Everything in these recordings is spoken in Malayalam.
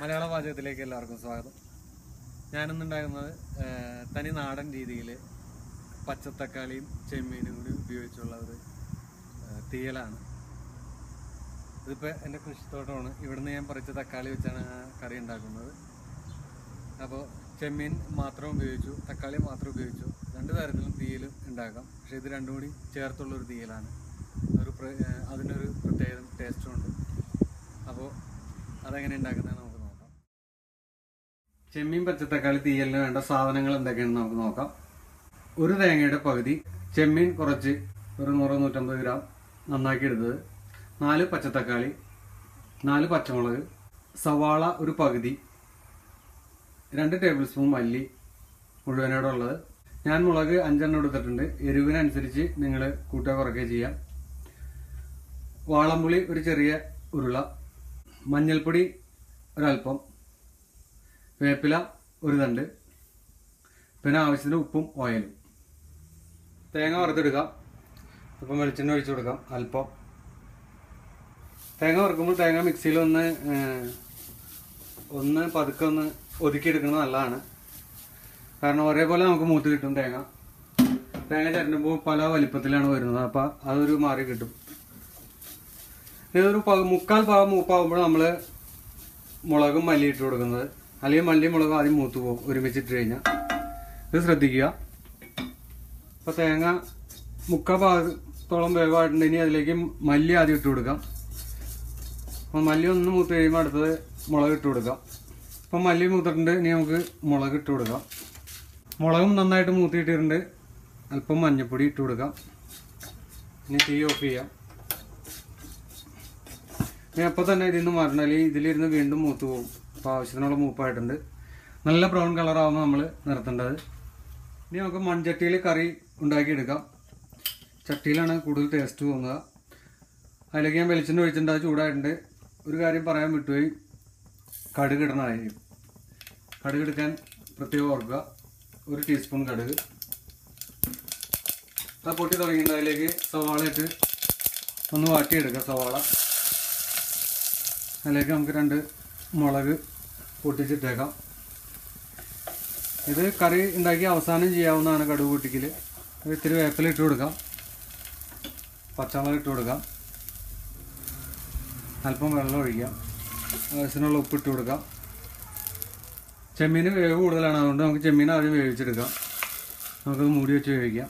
മലയാള പാചകത്തിലേക്ക് എല്ലാവർക്കും സ്വാഗതം. ഞാനിന്നുണ്ടാകുന്നത് തനി നാടൻ രീതിയിൽ പച്ചത്തക്കാളിയും ചെമ്മീനും കൂടി ഉപയോഗിച്ചുള്ള ഒരു തീയലാണ്. ഇതിപ്പോൾ എന്റെ കൃഷിത്തോട്ടമാണ്. ഇവിടുന്ന് ഞാൻ പറിച്ച തക്കാളി വെച്ചാണ് കറി ഉണ്ടാക്കുന്നത്. അപ്പോൾ ചെമ്മീൻ മാത്രം ഉപയോഗിച്ചു തക്കാളി മാത്രം ഉപയോഗിച്ചു. രണ്ട് തരത്തിലും തീയലും ഉണ്ടാക്കാം പക്ഷേ ഇത് രണ്ടും കൂടി ചേർത്തുള്ളൊരു തീയലാണ്. ഒരു അതിനൊരു പ്രത്യേക ടേസ്റ്റും ഉണ്ട്. അപ്പോൾ അതെങ്ങനെ ഉണ്ടാക്കുന്നതാണ് ചെമ്മീൻ പച്ചത്തക്കാളി തീയലിന് വേണ്ട സാധനങ്ങൾ എന്തൊക്കെയാണെന്ന് നമുക്ക് നോക്കാം. ഒരു തേങ്ങയുടെ പകുതി ചെമ്മീൻ കുറച്ച് ഒരു നൂറ് നൂറ്റമ്പത് ഗ്രാം നന്നാക്കി എടുത്തത്. നാല് പച്ചത്തക്കാളി നാല് പച്ചമുളക് സവാള ഒരു പകുതി രണ്ട് ടേബിൾ സ്പൂൺ മല്ലി മുഴുവനോടെ ഉള്ളത്. ഞാൻ മുളക് അഞ്ചെണ്ണം എടുത്തിട്ടുണ്ട്. എരിവിനനുസരിച്ച് നിങ്ങൾ കൂട്ടുക കുറയ്ക്കുക ചെയ്യാം. വാളംപുളി ഒരു ചെറിയ ഉരുള മഞ്ഞൾപ്പൊടി ഒരല്പം വേപ്പില ഒരു തണ്ട്. പിന്നെ ആവശ്യത്തിന് ഉപ്പും ഓയിലും തേങ്ങ വറുത്തെടുക്കാം. ഇപ്പം വെളിച്ചെണ്ണ ഒഴിച്ചു കൊടുക്കാം അല്പം. തേങ്ങ വറുക്കുമ്പോൾ തേങ്ങ മിക്സിയിൽ ഒന്ന് ഒന്ന് പതുക്കെ ഒന്ന് ഒതുക്കിയെടുക്കുന്നത് നല്ലതാണ്. കാരണം ഒരേപോലെ നമുക്ക് മൂത്ത് കിട്ടും തേങ്ങ. തേങ്ങ ചരണ്ടുമ്പോൾ പല വലിപ്പത്തിലാണ് വരുന്നത്. അപ്പം അതൊരു മാറി കിട്ടും. ഇതൊരു മുക്കാൽ ഭാഗം മൂപ്പാകുമ്പോൾ നമ്മൾ മുളകും മല്ലി ഇട്ട് കൊടുക്കുന്നത്. അല്ലെങ്കിൽ മല്ലി മുളകും ആദ്യം മൂത്ത് പോകും ഒരുമിച്ചിട്ട് കഴിഞ്ഞാൽ ഇത് ശ്രദ്ധിക്കുക. അപ്പോൾ തേങ്ങ മുക്കാൽ ഭാഗത്തോളം വേവായിട്ടുണ്ട് ഇനി അതിലേക്ക് മല്ലി ആദ്യം ഇട്ട് കൊടുക്കാം. അപ്പോൾ മല്ലി ഒന്ന് മൂത്ത് കഴിയുമ്പോൾ അടുത്തത് മുളക് ഇട്ട് കൊടുക്കാം. അപ്പം മല്ലി മൂത്തിട്ടുണ്ട് ഇനി നമുക്ക് മുളക് ഇട്ട് കൊടുക്കാം. മുളകും നന്നായിട്ട് മൂത്തിയിട്ടിട്ടുണ്ട്. അല്പം മഞ്ഞൾപ്പൊടി ഇട്ട് കൊടുക്കാം. ഇനി തീ ഓഫ് ചെയ്യാം. ഇനി അപ്പോൾ തന്നെ ഇതിൽ നിന്ന് ഇതിലിരുന്ന് വീണ്ടും മൂത്ത് പോകും. അപ്പോൾ ആവശ്യത്തിനുള്ള മൂപ്പായിട്ടുണ്ട്. നല്ല ബ്രൗൺ കളറാവുമ്പോൾ നമ്മൾ നിർത്തേണ്ടത്. ഇനി നമുക്ക് മൺചട്ടിയിൽ കറി ഉണ്ടാക്കിയെടുക്കാം. ചട്ടിയിലാണ് കൂടുതൽ ടേസ്റ്റ് തോന്നുക. അതിലേക്ക് ഞാൻ വെളിച്ചെണ്ണ ഒഴിച്ചിട്ടുണ്ട് ചൂടായിട്ടുണ്ട്. ഒരു കാര്യം പറയാൻ വിട്ടുപോയി കടുക് ഇടണമായിരിക്കും കടുക് എടുക്കാൻ പ്രത്യേകം ഓർക്കുക. ഒരു ടീസ്പൂൺ കടുക്. അത് പൊട്ടി തുടങ്ങിയിട്ട് അതിലേക്ക് സവാള ഇട്ട് ഒന്ന് വാട്ടിയെടുക്കുക സവാള. അതിലേക്ക് നമുക്ക് രണ്ട് മുളക് പൊട്ടിച്ചിട്ടേക്കാം. ഇത് കറി ഉണ്ടാക്കി അവസാനം ചെയ്യാവുന്നതാണ് കടുക് പൊട്ടിക്കൽ ഇത്തിരി വേപ്പില ഇട്ട് കൊടുക്കാം. പച്ചമുളക് ഇട്ട് കൊടുക്കാം. അല്പം വെള്ളം ഒഴിക്കാം. ആവശ്യത്തിനുള്ള ഉപ്പ് ഇട്ട് കൊടുക്കാം. ചെമ്മീന് വേവ് കൂടുതലാണ്. അതുകൊണ്ട് നമുക്ക് ചെമ്മീൻ ആദ്യം വേവിച്ചെടുക്കാം. നമുക്കത് മൂടി വെച്ച് വേവിക്കാം.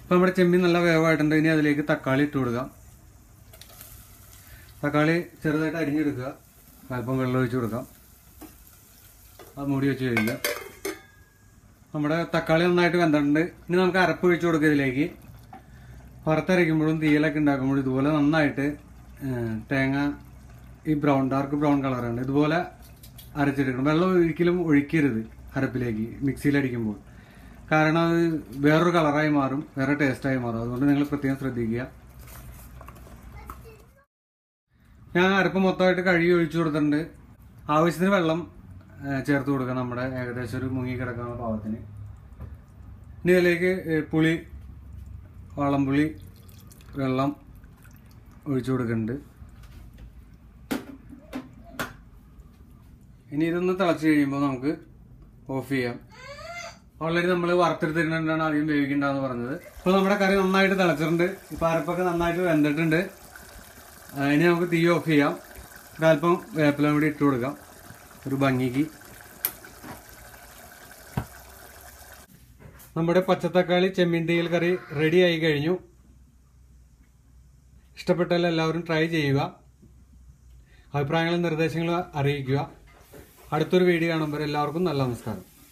ഇപ്പം നമ്മുടെ ചെമ്മീൻ നല്ല വേവായിട്ടുണ്ട്. ഇനി അതിലേക്ക് തക്കാളി ഇട്ട് കൊടുക്കാം. തക്കാളി ചെറുതായിട്ട് അരിഞ്ഞെടുക്കുക. അല്പം വെള്ളം ഒഴിച്ച് കൊടുക്കാം. അത് മൂടി വെച്ച് കഴിഞ്ഞാൽ നമ്മുടെ തക്കാളി നന്നായിട്ട് വെന്തിട്ടുണ്ട്. ഇനി നമുക്ക് അരപ്പ് ഒഴിച്ച് കൊടുക്കുക ഇതിലേക്ക്. വറുത്തരയ്ക്കുമ്പോഴും തീയലൊക്കെ ഉണ്ടാക്കുമ്പോഴും ഇതുപോലെ നന്നായിട്ട് തേങ്ങ ഈ ബ്രൗൺ ഡാർക്ക് ബ്രൗൺ കളറാണ്. ഇതുപോലെ അരച്ചെടുക്കണം. വെള്ളം ഒരിക്കലും ഒഴിക്കരുത് അരപ്പിലേക്ക് മിക്സിയിലടിക്കുമ്പോൾ കാരണം അത് വേറൊരു കളറായി മാറും വേറെ ടേസ്റ്റായി മാറും. അതുകൊണ്ട് നിങ്ങൾ പ്രത്യേകം ശ്രദ്ധിക്കുക. ഞാൻ അരപ്പ് മൊത്തമായിട്ട് കഴുകി ഒഴിച്ചു കൊടുത്തിട്ടുണ്ട്. ആവശ്യത്തിന് വെള്ളം ചേർത്ത് കൊടുക്കുക നമ്മുടെ ഏകദേശം ഒരു മുങ്ങി കിടക്കുന്ന പാവത്തിന്. ഇനി ഇതിലേക്ക് പുളി വളംപുളി വെള്ളം ഒഴിച്ചു കൊടുക്കുന്നുണ്ട്. ഇനി ഇതൊന്ന് തിളച്ച് കഴിയുമ്പോൾ നമുക്ക് ഓഫ് ചെയ്യാം. ഓൾറെഡി നമ്മൾ വറുത്തെടുത്തിട്ടുണ്ടാണ് ആദ്യം വേവിക്കണ്ടെന്ന് പറഞ്ഞത്. ഇപ്പോൾ നമ്മുടെ കറി നന്നായിട്ട് തിളച്ചിട്ടുണ്ട്. ഇപ്പോൾ അരപ്പൊക്കെ നന്നായിട്ട് വെന്തിട്ടുണ്ട്. ഇനി നമുക്ക് തീ ഓഫ് ചെയ്യാം. ഒരല്പം വേപ്പിലും കൂടി ഇട്ട് കൊടുക്കാം. ഒരു ഭംഗിക്ക്. നമ്മുടെ പച്ചത്തക്കാളി ചെമ്മീൻ കറി റെഡി ആയി കഴിഞ്ഞു. ഇഷ്ടപ്പെട്ടാൽ എല്ലാവരും ട്രൈ ചെയ്യുക. അഭിപ്രായങ്ങളും നിർദ്ദേശങ്ങളും അറിയിക്കുക. അടുത്തൊരു വീഡിയോ കാണുമ്പോൾ എല്ലാവർക്കും നല്ല നമസ്കാരം.